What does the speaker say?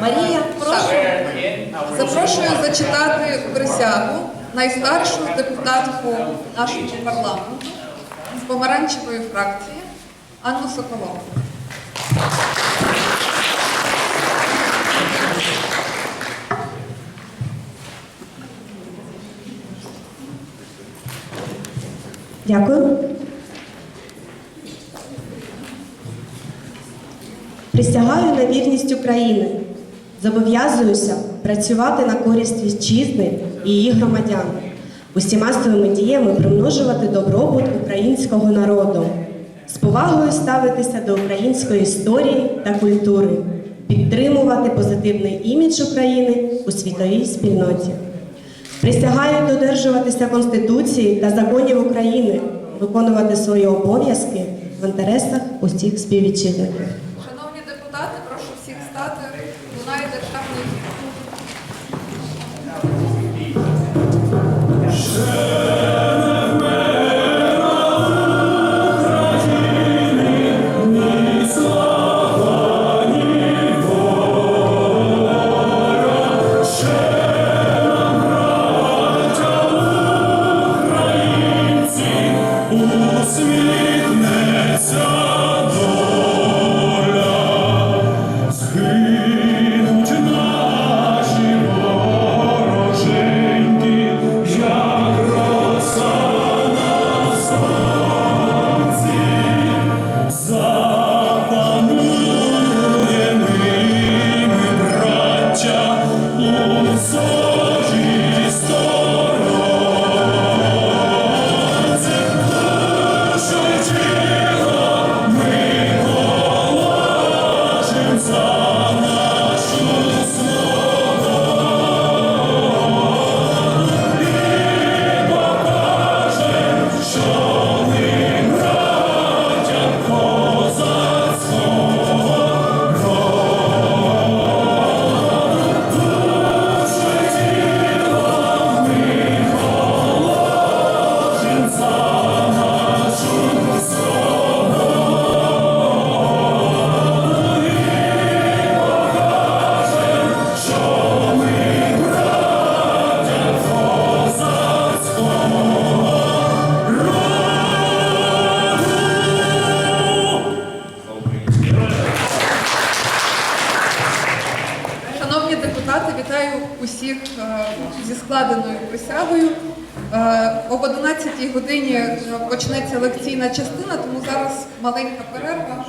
Марія, прошу. Запрошую зачитати присягу найстаршу депутатку нашого парламенту з помаранчевої фракції Анну Соколову. Дякую. Присягаю на вірність України. Зобов'язуюся працювати на користь вітчизни і її громадян, усіма своїми діями примножувати добробут українського народу, з повагою ставитися до української історії та культури, підтримувати позитивний імідж України у світовій спільноті. Присягаю додержуватися Конституції та законів України, виконувати свої обов'язки в інтересах усіх співвітчизників. Державний вітаю усіх е, зі складеною присягою. Е, Об 11 годині е, почнеться лекційна частина, тому зараз маленька перерва.